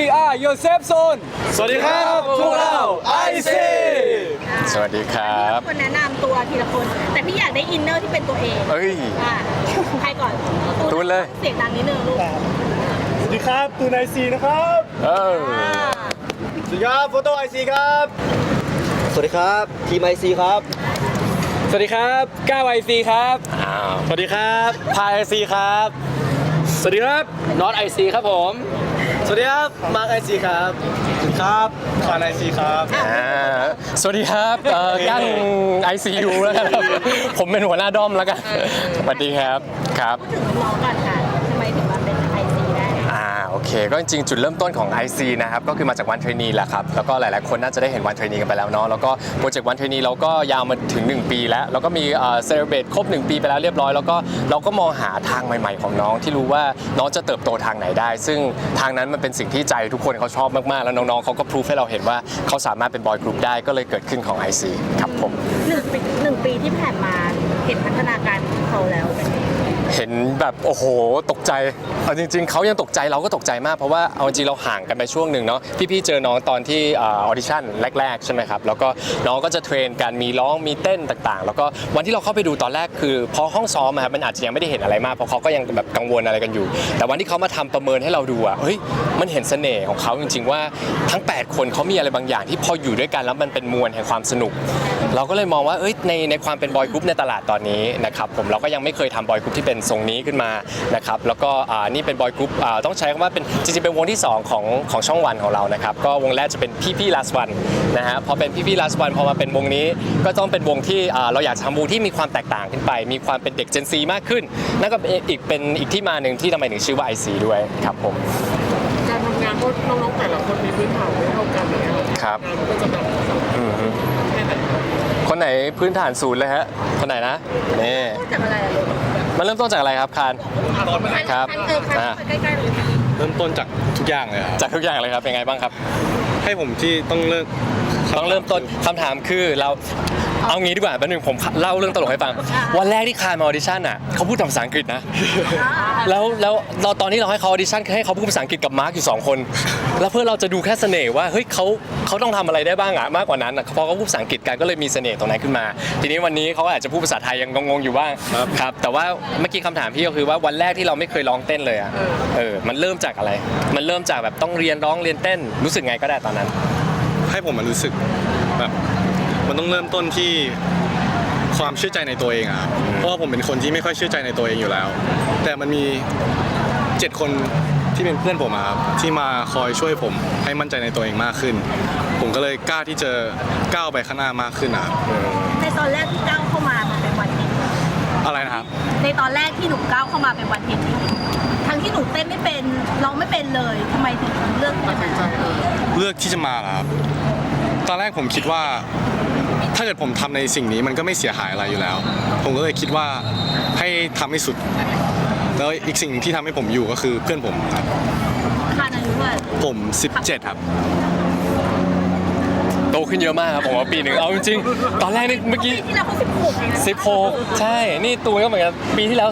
We are your safe zone สวัสดีครับพวกเรา IC สวัสดีครับ คนแนะนำตัวทีละคน แต่พี่อยากได้อินเนอร์ที่เป็นตัวเองเอ้ย อะใครก่อนตูนเลย เสียงดังนิดนึงลูกสวัสดีครับตูนไอซีนะครับเอออ่าสวัสดีครับโฟโต้ไอซีครับ สวัสดีครับทีมไอซีครับ สวัสดีครับก้าวไอซีครับอ้าวสวัสดีครับพายไอซีครับ สวัสดีครับน็อตไอซีครับผม สวัสดีครับ มาร์คไอซีครับสวัสดีครับคานไอซีครับ อ่าสวัสดีครับเอ่อกั้ง ICU แล้วกันครับผมเป็นหัวหน้าด้อมแล้วกัน สวัสดีครับ ครับพูดถึงน้องๆก่อน เคก็จริงๆจุดเริ่มต้นของ IC นะครับก็คือมาจากวันเทรนีแหละครับแล้วก็หลายๆคนน่าจะได้เห็นวันเทรนีกันไปแล้วเนาะแล้วก็โปรเจกต์วันเทรนีเราก็ยาวมาถึง 1 ปีแล้ว แล้วก็มีเซเลบตครบ 1 ปีไปแล้วเรียบร้อย แล้วก็เราก็มองหาทางใหม่ ๆ ของน้องที่รู้ว่าน้องจะเติบโตทางไหนได้ ซึ่งทางนั้นมันเป็นสิ่งที่ใจทุกคนเขาชอบมากๆ แล้วน้องๆเขาก็พรูฟให้เราเห็นว่าเขาสามารถเป็นบอยกรุ๊ปได้ก็เลยเกิดขึ้นของ IC ครับผมหนึ่งปีหนึ่งปีที่ผ่านมาเห็นพัฒนาการของเขาแล้วเป็น เห็นแบบโอ้โหตกใจเอาจริง ๆเขายังตกใจเราก็ตกใจมากเพราะว่าเอาจริงเราห่างกันไปช่วงหนึ่งเนาะพี่ๆเจอน้องตอนที่ออดิชั่นแรกๆใช่ไหมครับแล้วก็น้องก็จะเทรนกันมีร้องมีเต้นต่างๆ แล้วก็วันที่เราเข้าไปดูตอนแรกคือ พอห้องซ้อมครับมันอาจจะยังไม่ได้เห็นอะไรมากเพราะเขาก็ยังแบบกังวลอะไรกันอยู่ แต่วันที่เขามาทำประเมินให้เราดูอะเฮ้ยมันเห็นเสน่ห์ของเขาจริง ๆ ว่าทั้ง 8 คนเขามีอะไรบางอย่าง ที่พออยู่ด้วยกันแล้วมันเป็นมวลแห่งความสนุก เราก็เลยมองว่าเอ้ยในในความเป็นบอยกรุ๊ปในตลาดตอนนี้นะครับผมเราก็ยังไม่เคยทำบอยกรุ๊ปที่เป็นทรงนี้ขึ้นมานะครับแล้วก็อ่านี่เป็นบอยกรุ๊ปอ่าต้องใช้คำว่าเป็นจริงๆเป็นวงที่ 2 ของของช่องวันของเรานะครับก็วงแรกจะเป็นพี่พี่ลาสวันนะฮะพอเป็นพี่พี่ลาสวันพอมาเป็นวงนี้ก็ต้องเป็นวงที่อ่าเราอยากจะทำวงที่มีความแตกต่างขึ้นไป มีความเป็นเด็กเจนซีมากขึ้นนั่นก็เป็นอีกเป็นอีกที่มาหนึ่งที่ทำไมถึงชื่อว่า IC ด้วยครับผมการทำงานเพราะน้องๆแต่ละคนมีพื้นฐานไม่เท่ากันอย่างเงี้ยครับงานมันก็จะแบบอืมฮึแค่ไหนคนไหนพื้นฐานศูนย์เลยฮะคนไหนนะนี่ พูดจากอะไรอะลูกมันเริ่มต้นจากอะไรครับคานครับคันเออคันอ่าไปใกล้ๆเลยเริ่มต้นจากทุกอย่างเลยครับจากทุกอย่างเลยครับเป็นไงบ้างครับ ให้ผมที่ต้องเลิกต้องเริ่มต้นคำถามคือเรา เอางี้ดีกว่าแป๊บนึงผมเล่าเรื่องตลกให้ฟัง วันแรกที่คานมาออดิชั่นอะเขาพูดแต่ภาษาอังกฤษนะ แล้วแล้วเราตอนที่เราให้เขาออดิชั่นคือให้เขาพูดภาษาอังกฤษกับมาร์กอยู่สองคน แล้วเพื่อเราจะดูแค่เสน่ห์ว่าเฮ้ยเขาเขาต้องทำอะไรได้บ้างอะมากกว่านั้นอะเพราะเขาพูดภาษาอังกฤษกันก็เลยมีเสน่ห์ตรงนั้นขึ้นมา ทีนี้วันนี้เขาอาจจะพูดภาษาไทยยังงงๆอยู่บ้างครับแต่ว่าเมื่อกี้คำถามพี่ก็คือว่าวันแรกที่เราไม่เคยร้องเต้นเลยอะเออมันเริ่มจากอะไร มันเริ่มจากแบบต้องเรียนร้องเรียนเต้นรู้สึกไงก็ได้ตอนนั้น ให้ผมมันรู้สึกแบบ มันต้องเริ่มต้นที่ความเชื่อใจในตัวเองอะครับเพราะว่าผมเป็นคนที่ไม่ค่อยเชื่อใจในตัวเองอยู่แล้ว แต่มันมีเจ็ดคนที่เป็นเพื่อนผมอะครับที่มาคอยช่วยผมให้มั่นใจในตัวเองมากขึ้น ผมก็เลยกล้าที่จะก้าวไปข้างหน้ามากขึ้นนะครับในตอนแรกที่ก้าวเข้ามามันเป็นวันเพ็ญอะไรนะครับ ในตอนแรกที่หนูก้าวเข้ามาเป็นวันเพ็ญทั้งที่หนูเต้นไม่เป็นร้องไม่เป็นเลยทำไมถึงเลือกที่จะมาเลือกที่จะมาเหรอครับ ตอนแรกผมคิดว่า ถ้าเกิดผมทำในสิ่งนี้มันก็ไม่เสียหายอะไรอยู่แล้ว ผมก็เลยคิดว่าให้ทำให้สุด แล้วอีกสิ่งหนึ่งที่ทำให้ผมอยู่ก็คือเพื่อนผมครับคานอายุเท่าไหร่ผม 17 ครับโตขึ้นเยอะมากครับผมว่าปีหนึ่งเอาจริงๆตอนแรกนี่เมื่อกี้ที่เราเขาสิบหกเองนะ16ใช่ นี่ตูนก็เหมือนกันปีที่แล้ว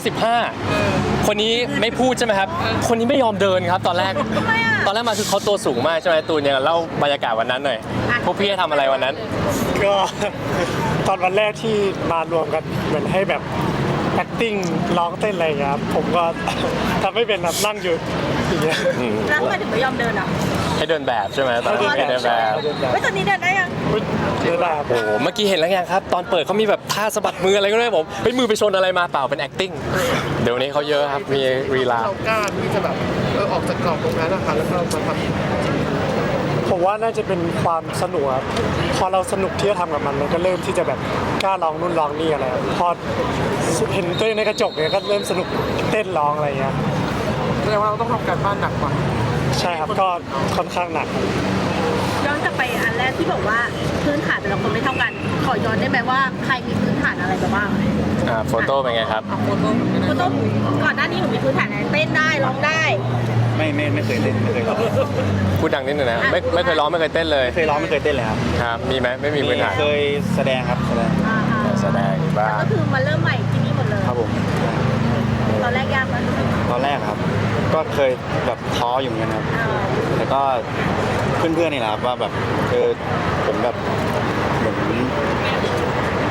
15คนนี้ไม่พูดใช่ไหมครับ คนนี้ไม่ยอมเดินครับ ตอนแรกทำไมอะ ตอนแรกมาคือเขาตัวสูงมากใช่ไหมตูนยังเล่าบรรยากาศวันนั้นหน่อยพวกพี่ให้ทำอะไรวันนั้น ก็ ตอนวันแรกที่มารวมกันเหมือนให้แบบ acting ร้องเต้นอะไรอย่างเงี้ยครับผมก็ ทำไม่เป็นแบบนั่งอยู่อย่างเงี้ย แล้วทำไมถึงไม่ยอมเดินอะให้เดินแบบใช่ไหมตอนนั้นให้เดินแบบเดินแบบเฮ้ยตอนนี้เดินได้ยัง อุ๊ยเดินแบบโอ้โหเมื่อกี้เห็นแล้วไงครับ ตอนเปิดเขามีแบบท่าสะบัดมืออะไรก็ได้ผมเฮ้ยมือไปชนอะไรมาเปล่าเป็น acting เดี๋ยวนี้เขาเยอะครับมีรีลา เรากล้าที่จะแบบเออออกจากกรอบตรงนั้นนะคะแล้วก็มาทำผมว่าน่าจะเป็นความสนุกครับพอเราสนุกที่จะทำกับมันมันก็เริ่มที่จะแบบกล้าร้องนู่นร้องนี่อะไรครับพอเห็นตัวเองในกระจกเนี่ยก็เริ่มสนุกเต้นร้องอะไรอย่างเงี้ยแสดงว่าเราต้องทำการบ้านหนักกว่าใช่ครับก็ค่อนข้างหนักครับย้อนกลับ ไปอันแรกที่บอกว่าพื้นฐานแต่ละคนไม่เท่ากัน ขอย้อนได้ไหมว่าใครมีพื้นฐานอะไรบ้างอ่าโฟโต้เป็นไงครับโฟโต้เหมือนกันคุณนะต้องก่อนหน้านี้หนูมีพื้นฐานอะไรเต้นได้ร้องได้ไม่ไม่ไม่เคยเล่นไม่เคยร้องพูดดังนิดหนึงนะไม่ไม่เคยร้องไม่เคยเต้นเลยไม่เคยร้องไม่เคยเต้นเลยครับครับมีไหมไม่มีพื้นฐานเคยแสดงครับแสดงอ่าฮะแสดงบ้างก็คือมาเริ่มใหม่ที่นี่หมดเลยครับผมตอนแรกยากไหมตอนแรกครับ ก็เคยแบบท้ออยู่เหมือนกันครับแต่ก็ เพื่อนๆนี่แหละครับว่าแบบเออผมแบบเหมือน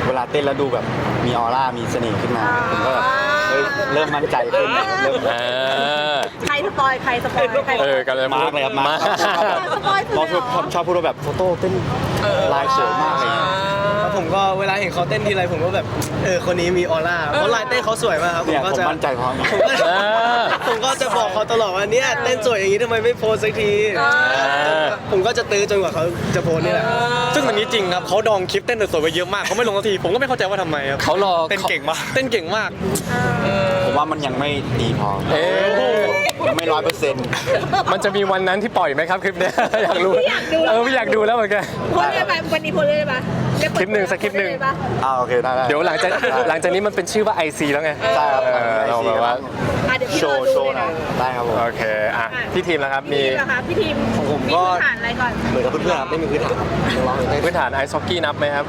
เวลาเต้นแล้วดูแบบมีออร่ามีเสน่ห์ขึ้นมาผมก็แบบเฮ้ยเริ่มมั่นใจขึ้นเริ่มเออ ใครสปอยใครสปอยใครเออกำลังมาร์กเลยครับมาร์กสปอยสุดน้องเลยชอบชอบพูดว่าแบบโฟโต้เต้นลายสวยมากเลย ผมก็เวลาเห็นเขาเต้นทีไรผมก็แบบเออคนนี้มีออร่าเพราะลายเต้นเขาสวยมากครับผมเนี่ยก็ผมจะมั่นใจพอผมก็จะเออ ผมก็จะบอกเขาตลอดว่าเนี่ยเต้นสวยอย่างนี้ทำไมไม่โพสสักที ผมก็จะตื้อจนกว่าเขาจะโพสนี่แหละซึ่งอันนี้จริงครับเขาดองคลิปเต้นสวยๆไปเยอะมากเขาไม่ลงสักทีผมก็ไม่เข้าใจว่าทำไมครับเขารอเต้นเก่งมากเต้นเก่งมากผมว่ามันยังไม่ดีพอเอ๊ะยังไม่ร้อยเปอร์เซ็นต์มันจะมีวันนั้นที่ปล่อยไหมครับคลิปเนี้ย อยากรู้เออไม่อยากดูแล้วเหมือนกัน โพสเลยไหมวันนี้โพสเลยไหมเดี๋ยวเปิด คลิปหนึ่งสักคลิปหนึ่งโพสเลยปะอ่าโอเคได้ได้เดี๋ยวหลังจากหลังจากนี้มันเป็นชื่อว่า IC แล้วไงใช่ครับเออเราแบบว่าอะเดี๋ยวพี่โชรอว์ดูโชว์เลยหน่นะอยได้ครับผม โอเคอะพี่ทีมแล้วครับมีนี่เหรอคะพี่ทีมของผมมีก็ พื้นฐานอะไรก่อนเหมือนกับเพื่อนๆครับไม่มีพื้นฐานลองเต้นพื้นฐานไอซ์ฮอกกี้นับไหมครับ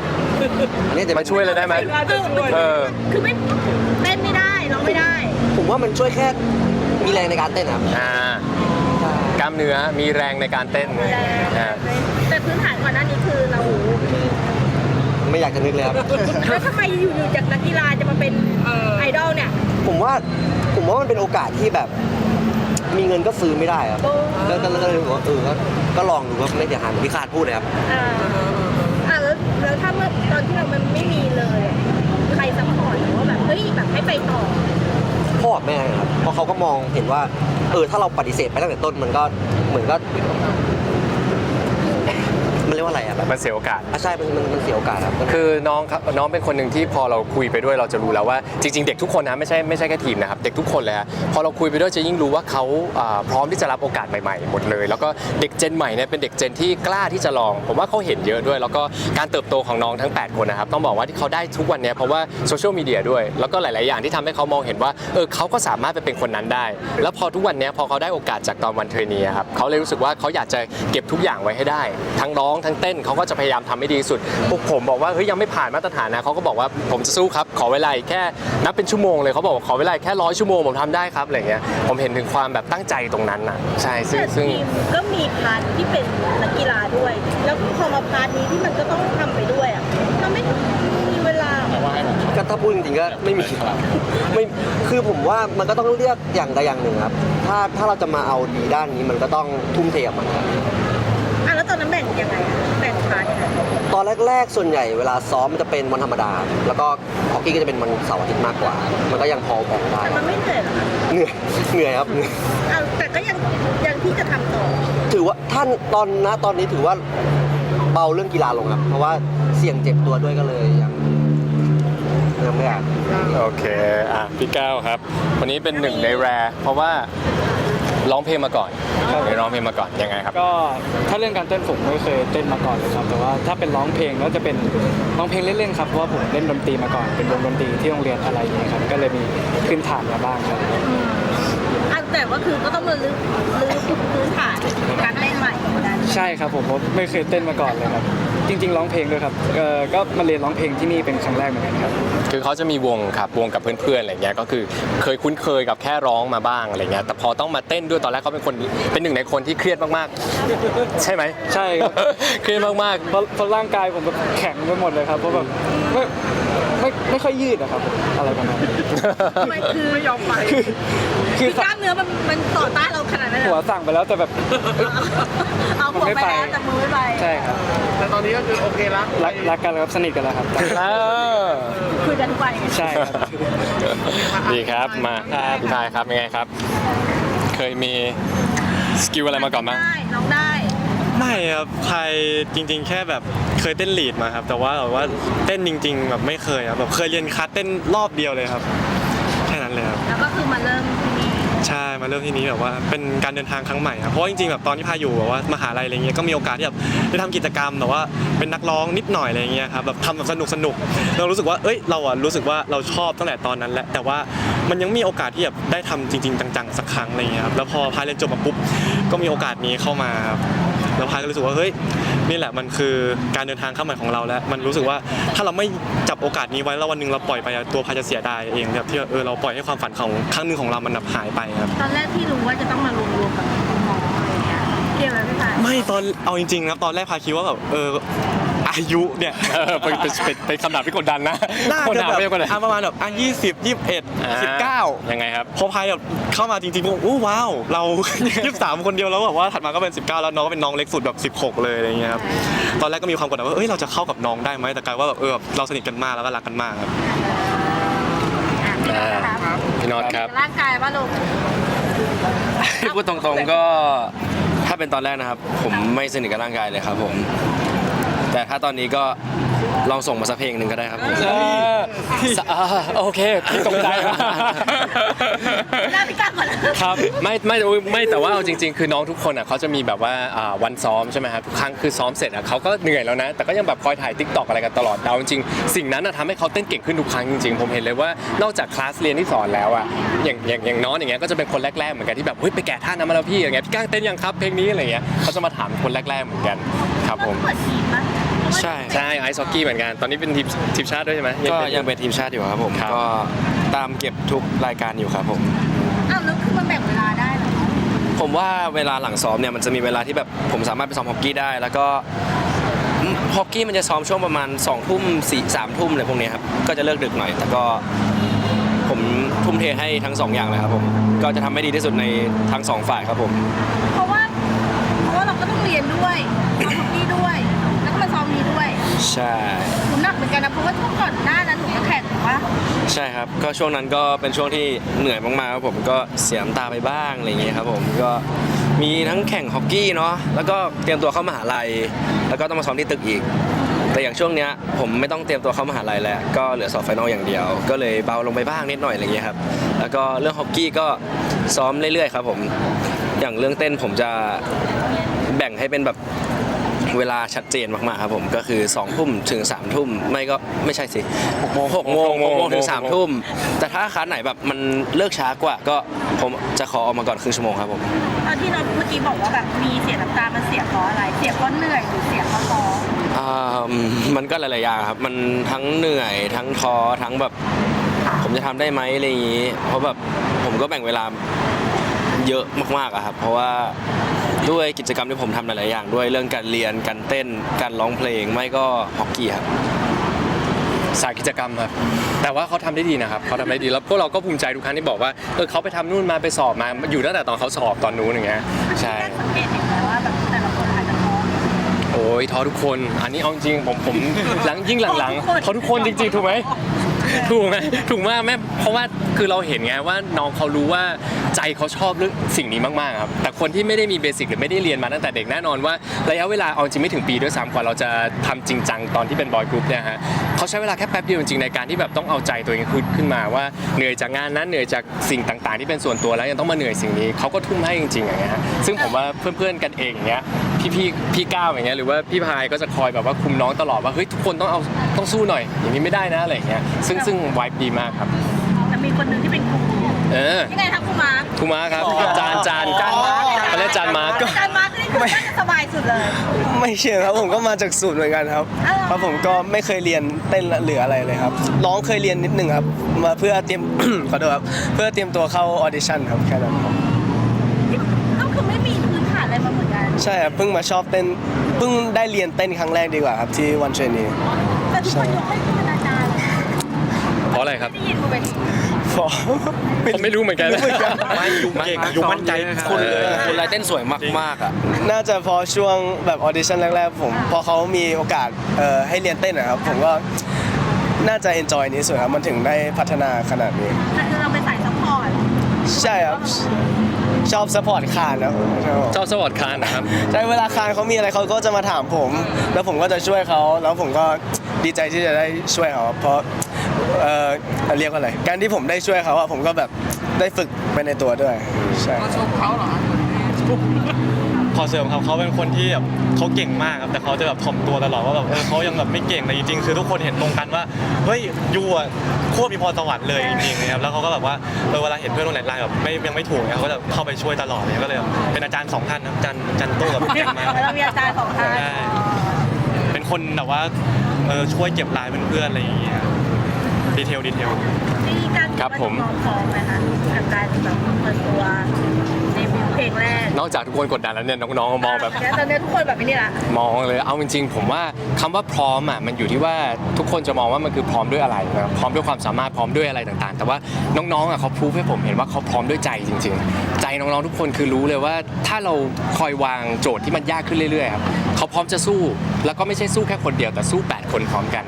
อันนี้จะมาช่วยเลยได้ไหมเออ คือไม่เต้นไม่ได้ร้องไม่ได้ผมว่ามันช่วยแค่มีแรงในการเต้นครับอ่ากล้ามเนื้อมีแรงในการเต้นแรงอ่าแต่พื้นฐานก่อนหน้านี้คือเรา ไม่อยากจะนึกเลยครับ แล้วทำไมอยู่ๆจากนักกีฬาจะมาเป็นไอดอลเนี่ยผมว่าผมว่ามันเป็นโอกาสที่แบบ มีเงินก็ซื้อไม่ได้ครับโอ้แล้วก็แล้วก็เลยบอกว่าเออก็ก็ลองดูครับไม่เดี๋ยวหันพี่คาดพูดเลยครับอ่าอะแล้วแล้วถ้าเมื่อตอนที่เรามันไม่มีเลยอะใครซัพพอร์ตหรือว่าแบบเฮ้ยแบบให้ไปต่อ พ่อกับแม่ครับเพราะเขาก็มองเห็นว่า เออ ถ้าเราปฏิเสธไปตั้งแต่ต้นมันก็เหมือนก็ มันเรียกว่าอะไรอะแบบมันเสียโอกาส อะใช่มันมันมันเสียโอกาสครับคือน้องครับน้องเป็นคนหนึ่งที่พอเราคุยไปด้วยเราจะรู้แล้วว่าจริง ๆ เด็กทุกคนนะไม่ใช่ไม่ใช่แค่ทีมนะครับเด็กทุกคนเลยฮะพอเราคุยไปด้วยจะยิ่งรู้ว่าเขาอ่าพร้อมที่จะรับโอกาสใหม่ๆหมดเลย แล้วก็เด็กเจนใหม่เนี่ยเป็นเด็กเจนที่กล้าที่จะลอง ผมว่าเขาเห็นเยอะด้วย แล้วก็การเติบโตของน้องทั้ง 8 คนนะครับต้องบอกว่าที่เขาได้ทุกวันเนี้เพราะว่าโซเชียลมีเดียด้วย แล้วก็หลาย ๆ อย่างที่ทำให้เขามองเห็นว่าเออเขาก็สามารถไปเป็นคนนั้นได้ แล้วพอทุกวันเนี้ยพอเขาได้โอกาสจากตอนวันเทรนนีครับเขาเลยรู้สึกว่าเขาอยากจะเก็บทุกอย่างไว้ให้ได้ ทั้งร้องทั้งเต้นเขาก็จะพยายามทำให้ดีที่สุดพวกผมบอกว่าเฮ้ยยังไม่ผ่านมาตรฐานนะเขาก็บอกว่าผมจะสู้ครับ ขอเวลาอีกแค่นับเป็นชั่วโมงเลยเขาบอกว่าขอเวลาอีกแค่ร้อยชั่วโมงผมทำได้ครับอะไรเงี้ยผมเห็นถึงความแบบตั้งใจตรงนั้นน่ะใช่ซึ่งแต่ซึ่งทีมก็มีพาร์ทที่เป็นนักกีฬาด้วย แล้วพอมาพาร์ทนี้ที่มันก็ต้องทำไปด้วยอะเราไม่มีเวลาก็ถ้าพูดจริงๆก็ไม่มีไม่คือผมว่ามันก็ต้องเลือกอย่างใดอย่างหนึ่งครับ ถ้าถ้าเราจะมาเอาดีด้านนี้มันก็ต้องทุ่มเทกับมันครับ ยังไงอะแบ่งพาร์ทยังไงตอนแรกๆ ส่วนใหญ่เวลาซ้อมมันจะเป็นวันธรรมดา แล้วก็ฮอกกี้ก็จะเป็นวันเสาร์อาทิตย์มากกว่า มันก็ยังพอแบ่งได้แต่มันไม่เหนื่อยหรอกคะเหนื่อยเหนื่อยครับเหนื่อยอะแต่ก็ยังยังที่จะทำต่อ ถือว่าท่านตอนนะตอนนี้ถือว่าเบาเรื่องกีฬาลงครับ เพราะว่าเสี่ยงเจ็บตัวด้วยก็เลยยังยังไม่อยาก โอเค อะ พี่ก้าวครับ วันนี้เป็นหนึ่งในแรเพราะว่า ร้องเพลงมาก่อนร้องเพลงมาก่อนยังไงครับ ก็ถ้าเรื่องการเต้นผมไม่เคยเต้นมาก่อนเลยครับ แต่ว่าถ้าเป็นร้องเพลงก็จะเป็นร้องเพลงเล่นๆครับเพราะว่าผมเล่นดนตรีมาก่อนเป็นวงดนตรีที่โรงเรียนอะไรอย่างเงี้ยครับก็เลยมีพื้นฐานมาบ้างครับ อะแต่ว่าคือก็ต้องมาลื้อลื้อพื้นฐานการเล่นใหม่เหมือนกันใช่ครับผมเพราะไม่เคยเต้นมาก่อนเลยครับ จริง ๆ ร้องเพลงด้วยครับเอ่อก็มาเรียนร้องเพลงที่นี่เป็นครั้งแรกเหมือนกันครับ คือเขาจะมีวงครับวงกับเพื่อนๆอะไรเงี้ยก็คือเคยคุ้นเคยกับแค่ร้องมาบ้างอะไรเงี้ยแต่พอต้องมาเต้นด้วยตอนแรกเขาเป็นคนเป็นหนึ่งในคนที่เครียดมากๆ ใช่ไหมใช่ครับ เครียดมากเพราะเพราะร่างกายผมแบบแข็งไปหมดเลยครับเพราะแบบไม่ไม่ไม่ค่อยยืดอะครับ อะไรประมาณนี้ทำไมคือไม่ยอมไป คือคือกล้ามเนื้อมันมันต่อต้านเราขนาดนั้นเลยหัวสั่งไปแล้วแต่แบบ เอาหัวไปแล้วแต่มือไม่ไปใช่ครับแต่ตอนนี้ก็คือโอเคละรักรักกันแล้วครับสนิทกันแล้วครับๆเออคุยกันทุกวันไงใช่ครับ ดีครับมาพี่พายครับยังไงครับ เคยมีสกิลอะไรมาก่อนมั้ยได้น้องได้ไม่ครับใครจริง ๆ แค่แบบเคยเต้นลีดมาครับ แต่ว่าแบบว่าเต้นจริง ๆ แบบไม่เคยครับแบบเคยเรียนคัสเต้นรอบเดียวเลยครับ แค่นั้นเลยครับ แล้วก็คือมาเริ่มที่นี่ ใช่มาเริ่มที่นี้แบบว่าเป็นการเดินทางครั้งใหม่ครับเพราะว่าจริงๆแบบตอนที่พาอยู่แบบว่ามหาลัยอะไรเงี้ยก็มีโอกาสที่แบบได้ทำกิจกรรมแต่ว่าเป็นนักร้องนิดหน่อยอะไรเงี้ยครับแบบทำแบบสนุกสนุกเรารู้สึกว่าเอ้ยเราอะรู้สึกว่าเราชอบตั้งแต่ตอนนั้นแหละแต่ว่ามันยังมีโอกาสที่แบบได้ทำจริง ๆ จังๆสักครั้งอะไรเงี้ยครับแล้วพอพาเรียนจบมาปุ๊บก็มีโอกาสนี้เข้ามาครับ แล้วพายก็รู้สึกว่าเฮ้ยนี่แหละมันคือการเดินทางข้ามใหม่ของเราแล้ว มันรู้สึกว่าถ้าเราไม่จับโอกาสนี้ไว้แล้ววันหนึ่งเราปล่อยไปอะตัวพายจะเสียดายเองแบบที่เออเราปล่อยให้ความฝันของครั้งหนึ่งของเรามันแบบหายไปครับ ตอนแรกที่รู้ว่าจะต้องมารวมรวมกับหมออะไรเงี้ยเกี่ยวไหมพี่พายไม่ตอนเอาจริงๆนะตอนแรกพายคิดว่าแบบเออ อายุเนี่ยเออเป็นเป็นเป็นเป็นคำถามที่กดดันนะน่าคนจะถามแบบไม่ใช่คนไหนอะประมาณแบบอะยี่สิบยี่สิบเอ็ดสิบเก้า ยังไงครับ พอพายแบบเข้ามาจริงๆผมโอ้ว้าว เรายี่สิบสามคนเดียวแล้วแบบว่าถัดมาก็เป็น 19 แล้วน้องก็เป็นน้องเล็กสุดแบบ 16 เลยอะไรเงี้ยครับตอนแรกก็มีความกดดันว่าเอ้ยเราจะเข้ากับน้องได้ไหมแต่กลายว่าแบบเออแบบเราสนิทกันมากแล้วก็รักกันมากครับอ่าพี่น็อตครับ ร่างกายว่าลูกพูดตรงๆก็ถ้าเป็นตอนแรกนะครับ ผมไม่สนิทกับร่างกายเลยครับผม แต่ถ้าตอนนี้ก็ ลองส่งมาสักเพลงหนึ่งก็ได้ครับผมเออสะอ่าโอเคพี่ตกใจมากหน้าพี่ก้าก่อนครับไม่ไม่ไม่แต่ว่าเอาจริง ๆ คือน้องทุกคนอะเขาจะมีแบบว่าอ่าวันซ้อมใช่ไหมครับทุกครั้งคือซ้อมเสร็จอะเขาก็เหนื่อยแล้วนะ แต่ก็ยังแบบคอยถ่ายทิกตอกอะไรกันตลอดแต่เอาจริงๆสิ่งนั้นอะทำให้เขาเต้นเก่งขึ้นทุกครั้งจริงๆผมเห็นเลยว่านอกจากคลาสเรียนที่สอนแล้วอะอย่างอย่างอย่างน้องอย่างเงี้ยก็จะเป็นคนแรกๆเหมือนกันที่แบบเฮ้ยไปแกะท่านั้นมาแล้วพี่อย่างเงี้ยพี่ก้างเต้นยังครับเพลงนี้อะไรเงี้ยเขาจะมาถามคนแรกๆเหมือนกันครับผม เปิดทีมปะ ใช่ใช่ไอซ์ฮอกกี้เหมือนกัน ตอนนี้เป็นทีมทีมชาติด้วยใช่ไหมก็ป็นยังเป็นทีมชาติอยู่ครับผมครับก็ตามเก็บทุกรายการอยู่ครับผมอ้าวแล้วคือมันแบ่งเวลาได้เหรอผมว่าเวลาหลังซ้อมเนี่ยมันจะมีเวลาที่แบบผมสามารถไปซ้อมฮอกกี้ได้ แล้วก็ฮอกกี้มันจะซ้อมช่วงประมาณ2องทุ่มสี่สามทุ่มอะไรพวกเนี้ยครับก็จะเลิกดึกหน่อย แต่ก็ผมทุ่มเทให้ทั้งสองอย่างเลยครับผมก็จะทำให้ดีที่สุดในทั้งสองฝ่ายครับผม เพราะว่าเพราะว่าเราก็ต้องเรียนด้วย ใช่ หนูหนักเหมือนกันนะเพราะว่าช่วงก่อนหน้านั้นหนูก็แข่งถูกปะใช่ครับ ก็ช่วงนั้นก็เป็นช่วงที่เหนื่อยมากๆครับผมก็เสียน้ำตาไปบ้างอะไรอย่างเงี้ยครับผมก็มีทั้งแข่งฮอกกี้เนาะแล้วก็เตรียมตัวเข้ามหาลัย แล้วก็ต้องมาซ้อมที่ตึกอีก แต่อย่างช่วงเนี้ยผมไม่ต้องเตรียมตัวเข้ามหาลัยแล้วก็เหลือสอบไฟนอลอย่างเดียว ก็เลยเบาลงไปบ้างนิดหน่อยอะไรอย่างเงี้ยครับแล้วก็เรื่องฮอกกี้ก็ซ้อมเรื่อยๆครับผมอย่างเรื่องเต้นผมจะแบ่งให้เป็นแบบ เวลาชัดเจนมากๆครับผมก็คือ2องทุ่มถึง3ามทุ่มไม่ก็ไม่ใช่สิหกโมงหกโมงหกโมงถึง3ามทุ่มแต่ถ้าคลาสไหนแบบมันเลิกช้ากว่า ก็ผมจะขอออกมาก่อนครึ่งชั่วโมงครับผมตอนที่เราเมื่อกี้บอกว่าแบบมีเสียน้ำตา มันเสียเพราะอะไร เสียเพราะเหนื่อยหรือเสียเพราะท้ออ่ามันก็หลายๆอย่างครับ มันทั้งเหนื่อยทั้งท้อทั้งแบบ ผมจะทำได้ไหมอะไรอย่างนี้ เพราะแบบผมก็แบ่งเวลาเยอะมากๆอะครับ เพราะว่า ด้วยกิจกรรมที่ผมทำหลายๆอย่าง ด้วยเรื่องการเรียนการเต้นการร้องเพลงไม่ก็ฮอกกี้ครับ สายกิจกรรมครับแต่ว่าเขาทำได้ดีนะครับเขาทำได้ดีแล้วพวกเราก็ภูมิใจทุกครั้งที่บอกว่าเออเขาไปทำนู่นมาไปสอบมาอยู่ตั้งแต่ตอนเขาสอบตอนนู้นอย่างเงี้ยใช่ สังเกตเห็นไหมว่าแบบแต่ละคนอาจจะท้อโอ้ยท้อทุกคน อันนี้เอาจริงผมผมหลังยิ่งหลังๆท้อทุกคนจริงๆ ถูกไหมถูกไหมถูกมากแม่เพราะว่าคือเราเห็นไงว่าน้องเขารู้ว่า ใจเขาชอบเรื่องสิ่งนี้มากๆครับแต่คนที่ไม่ได้มีเบสิกหรือไม่ได้เรียนมาตั้งแต่เด็กแน่นอนว่าระยะเวลาเอาจริงไม่ถึงปีด้วยซ้ำกว่าเราจะทำจริงจังตอนที่เป็นบอยกรุ๊ปเนี่ยฮะเขาใช้เวลาแค่แป๊บเดียวจริงในการที่แบบต้องเอาใจตัวเองขึ้นขึ้นมาว่าเหนื่อยจากงานนั้นเหนื่อยจากสิ่งต่างๆ ที่เป็นส่วนตัวแล้วยังต้องมาเหนื่อยสิ่งนี้เขาก็ทุ่มให้จริงๆอย่างเงี้ยฮะซึ่งผมว่าเพื่อนๆกันเองอย่างเงี้ยพี่พี่พี่ก้าวอย่างเงี้ยหรือว่าพี่พายก็จะคอยแบบว่าคุมน้องตลอดว่าเฮ้ยทุกคนต้องเอาต้องสู้หน่อย อย่างนี้ไม่ได้นะอะไรอย่างเงี้ยซึ่งซึ่งวายดีมากครับแต่มีคนหนึ่งที่เป็นครู เออยังไงครับครูมาร์คครูม้าครับจานจานจานมาร์ค เขาเรียกจานมาร์คจานมาร์คนี่คือน่าจะสบายสุดเลย ไม่เชื่อครับผมก็มาจากศูนย์เหมือนกันครับอ้าวเหรอเพราะผมก็ไม่เคยเรียนเต้นหรืออะไรเลยครับร้องเคยเรียนนิดหนึ่งครับมาเพื่อเตรียม ขอโทษครับเพื่อเตรียมตัวเข้าออดิชั่นครับแค่นั้นครับก็คือไม่มีพื้นฐานอะไรมาเหมือนกันใช่ครับเพิ่งมาชอบเต้นเพิ่งได้เรียนเต้นครั้งแรกดีกว่าครับที่วันเทรนนีแต่ทุกคนยกให้คุณอาจารย์เพราะอะไรครับ ได้ยินบนเวทีฟ อผมไม่รู้เหมือนกันไม่ยุเก่งยุมั่นใจคนเลยคุณลายเต้นสวยมากๆอะน่าจะพอช่วงแบบออดิชั่นแรกๆผมพอเขามีโอกาสให้เรียนเต้นนะครับผมก็น่าจะเอนจอยนี้สุดครับมันถึงได้พัฒนาขนาดนี้แต่คือเราเป็นสายซัพพอร์ตใช่ครับชอบสปอร์ตคานครับชอบชอบสวอตคานนะครับใช่เวลาคานเขามีอะไรเขาก็จะมาถามผม แล้วผมก็จะช่วยเขาแล้วผมก็ดีใจที่จะได้ช่วยเขาเพราะ เอ่อเรียกว่าอะไรการที่ผมได้ช่วยเขาอะผมก็แบบได้ฝึกไปในตัวด้วยใช่ มาชมเขาเหรอพขอเสริมครับเขาเป็นคนที่แบบเขาเก่งมากครับแต่เขาจะแบบถ่อมตัวตลอดว่าแบบเออเขายังแบบไม่เก่งแต่จริงๆคือทุกคนเห็นตรงกันว่าเฮ้ยยูอะโคตรมีพรสวรรค์เลยจริงๆนะครับแล้วเขาก็แบบว่าเออเวลาเห็นเพื่อนคนไหนไลน์แบบไม่ยังไม่ถูกเนี่ยเขาก็จะเข้าไปช่วยตลอดเลยก็เลยแบบเป็นอาจารย์สองท่านนะอาจารย์อาจารย์โต้กับอาจารย์มาเรามีอาจารย์สองท่านใช่เป็นคนแบบว่าเออช่วยเก็บลายเพื่อนๆอะไรอย่างเงี้ย ดีเทลดีเทลที่การครับผมน้องพร้อมไหมคะกับการแบบเปิดตัวเดบิวต์เพลงแรกนอกจากทุกคนกดดันแล้วเนี่ยน้องๆมองแบบ แล้วตอนนี้ทุกคนแบบนี้ละมองเลย เอาจริงๆ ผมว่าคำว่าพร้อมอะมันอยู่ที่ว่าทุกคนจะมองว่ามันคือพร้อมด้วยอะไรนะครับพร้อมด้วยความสามารถพร้อมด้วยอะไรต่างๆ แต่ว่าน้องๆอะเขาพูดให้ผมเห็นว่าเขาพร้อมด้วยใจจริง ๆ ใจน้องๆทุกคนคือรู้เลยว่า ถ้าเราคอยวางโจทย์ที่มันยากขึ้นเรื่อยๆครับเขาพร้อมจะสู้แล้วก็ไม่ใช่สู้แค่คนเดียวแต่สู้ 8 คนพร้อมกัน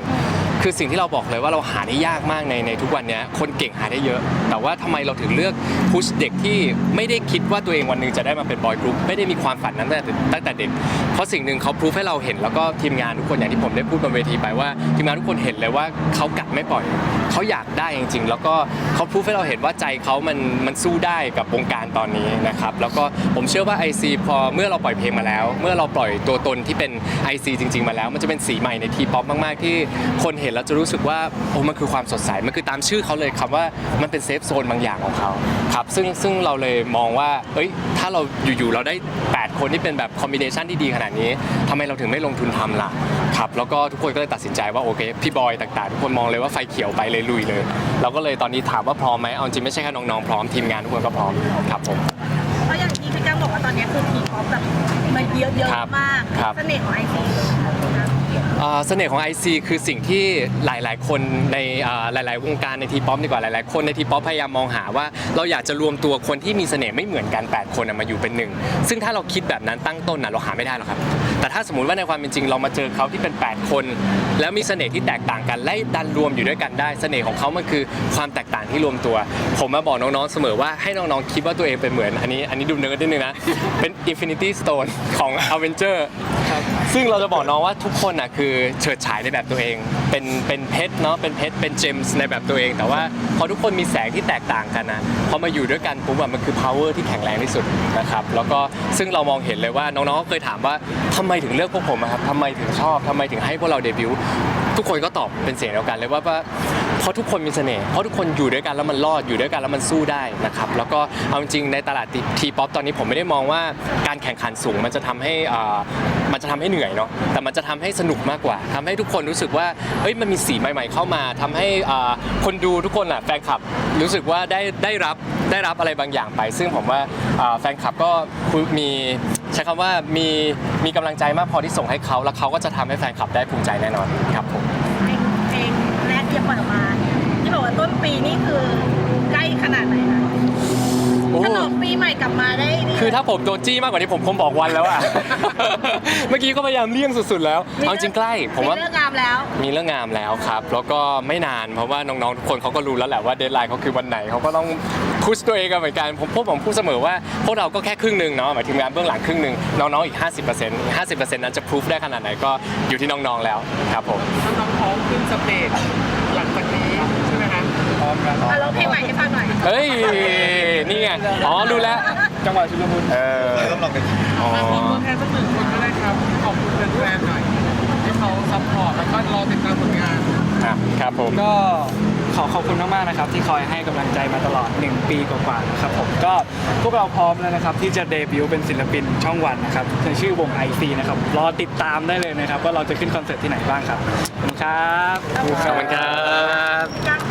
คือสิ่งที่เราบอกเลยว่าเราหาได้ยากมากในในทุกวันนี้คนเก่งหาได้เยอะ แต่ว่าทำไมเราถึงเลือกพุชเด็กที่ไม่ได้คิดว่าตัวเองวันหนึ่งจะได้มาเป็นบอยกรุ๊ปไม่ได้มีความฝันนั้นตั้งแต่ตั้งแต่เด็ก เพราะสิ่งหนึ่งเขาพูฟให้เราเห็น แล้วก็ทีมงานทุกคนอย่างที่ผมได้พูดบนเวทีไปว่าทีมงานทุกคนเห็นเลยว่าเขากัดไม่ปล่อย เขาอยากได้จริง ๆ แล้วก็เขาพูดให้เราเห็นว่าใจเขามันมันสู้ได้กับวงการตอนนี้นะครับแล้วก็ผมเชื่อว่า IC พอเมื่อเราปล่อยเพลงมาแล้ว เมื่อเราปล่อยตัวตนที่เป็น IC จริง ๆ มาแล้ว มันจะเป็นสีใหม่ในทีป๊อปมากๆ ที่คนเห็นแล้วจะรู้สึกว่าโอ้มันคือความสดใสมันคือตามชื่อเขาเลยคำว่ามันเป็นเซฟโซนบางอย่างของเขา ครับซึ่งซึ่งเราเลยมองว่าเอ้ยถ้าเราอยู่ๆเราได้ 8 คนที่เป็นแบบคอมบิเนชันที่ดีขนาดนี้ทำไมเราถึงไม่ลงทุนทำล่ะครับแล้วก็ทุกคนก็เลยตัดสินใจว่าโอเคพี่บอยต่างๆ ทุกคนมองเลยว่าไฟเขียวไปเลยลุยเลย เราก็เลยตอนนี้ถามว่าพร้อมไหมเอาจริงไม่ใช่แค่น้องๆพร้อมทีมงานทุกคนก็พร้อมครับผมเพราะอย่างที่พี่กังบอกว่าตอนนี้คือทีป๊อปแบบมันเยอะเยอะครับมากครับเสน่ห์ของไอซี อ่าเสน่ห์ของ IC คือสิ่งที่หลาย ๆ คนในอ่าหลาย ๆ วงการในทีป๊อปดีกว่าหลาย ๆ คนในทีป๊อปพยายามมองหาว่า เราอยากจะรวมตัวคนที่มีเสน่ห์ไม่เหมือนกัน 8 คนน่ะมาอยู่เป็นหนึ่งซึ่งถ้าเราคิดแบบนั้นตั้งต้นน่ะเราหาไม่ได้หรอกครับ แต่ถ้าสมมติว่าในความเป็นจริงเรามาเจอเขาที่เป็น 8 คน แล้วมีเสน่ห์ที่แตกต่างกันและดันรวมอยู่ด้วยกันได้ เสน่ห์ของเขามันคือความแตกต่างที่รวมตัว ผมมาบอกน้อง ๆ เสมอว่าให้น้อง ๆ คิดว่าตัวเองเป็นเหมือน อันนี้อันนี้ดูเนิร์ดนิดนึงนะเป็น Infinity Stone ของ Avenger ซึ่งเราจะบอกน้องว่าทุกคนอะคือเฉิดฉายในแบบตัวเอง เป็นเป็นเพชรเนาะเป็นเพชรเป็นเจมส์ในแบบตัวเอง แต่ว่าพอทุกคนมีแสงที่แตกต่างกันนะพอมาอยู่ด้วยกันปุ๊บอะมันคือ power ที่แข็งแรงที่สุดนะครับแล้วก็ซึ่งเรามองเห็นเลยว่าน้องๆก็เคยถามว่าทำไมถึงเลือกพวกผมอะครับทำไมถึงชอบทำไมถึงให้พวกเราเดบิวต์ทุกคนก็ตอบเป็นเสียงเดียวกันเลยว่าว่า เพราะทุกคนมีเสน่ห์เพราะทุกคนอยู่ด้วยกันแล้วมันรอดอยู่ด้วยกันแล้วมันสู้ได้นะครับแล้วก็เอาจริงในตลาดทีป๊อปตอนนี้ผมไม่ได้มองว่าการแข่งขันสูงมันจะทำให้มันจะทำให้เหนื่อยเนาะแต่มันจะทำให้สนุกมากกว่าทำให้ทุกคนรู้สึกว่าเฮ้ยมันมีสีใหม่ ๆ เข้ามาทำให้คนดูทุกคนอะแฟนคลับรู้สึกว่าได้ได้รับได้รับอะไรบางอย่างไป ซึ่งผมว่าแฟนคลับก็มีใช้คำว่ามีมีกำลังใจมากพอที่ส่งให้เขา แล้วเขาก็จะทำให้แฟนคลับได้ภูมิใจแน่นอนครับผมเพลงแรกที่ปล่อยออกมา ต้นปีนี่คือใกล้ขนาดไหนคะโอ้ ฉลองปีใหม่กลับมาได้นี่คือถ้าผมโดนจี้มากกว่านี้ผมคงบอกวันแล้วอะ เมื่อกี้ก็พยายามเลี่ยงสุดๆแล้วเอาจริงใกล้ ผมว่า เลิกงามแล้วมีเรื่องงามแล้วครับ แล้วก็ไม่นานเพราะว่าน้องๆ ทุกคนเขาก็รู้แล้วแหละว่าเดทไลน์เขาคือวันไหนเขาก็ต้องพุชตัวเองกันเหมือนกันผมพวกผมพูดเสมอว่าพวกเราก็แค่ครึ่งหนึ่งเนาะหมายถึงงานเบื้องหลังครึ่งหนึ่งน้องๆ อีก 50% 50%นั้นจะพิสูจได้ขนาดไหนก็อยู่ที่น้องๆแล้วครับผม น้องๆพร้อมขึ้นสเตจหลังจากนี้ใช่ไหมคะ พร้อมครับอะเราเพลงใหม่ให้ฟังหน่อยเฮ้ย นี่ไง อ๋อ รู้แล้ว จังหวะชุลมุนเอออ๋อขอบคุณแทนสักหนึ่งคนก็ได้ครับขอบคุณแฟนๆหน่อยที่เขาซัพพอร์ตแล้วก็รอติดตามผลงานอะครับผม ก็ขอขอบคุณมากๆนะครับ ที่คอยให้กำลังใจมาตลอด 1 ปีกว่าๆนะครับผมก็พวกเราพร้อมแล้วนะครับ ที่จะเดบิวต์เป็นศิลปินช่องวันนะครับในชื่อวง IC นะครับรอติดตามได้เลยนะครับว่าเราจะขึ้นคอนเสิร์ตที่ไหนบ้างครับขอบคุณครับ ขอบคุณครับกัง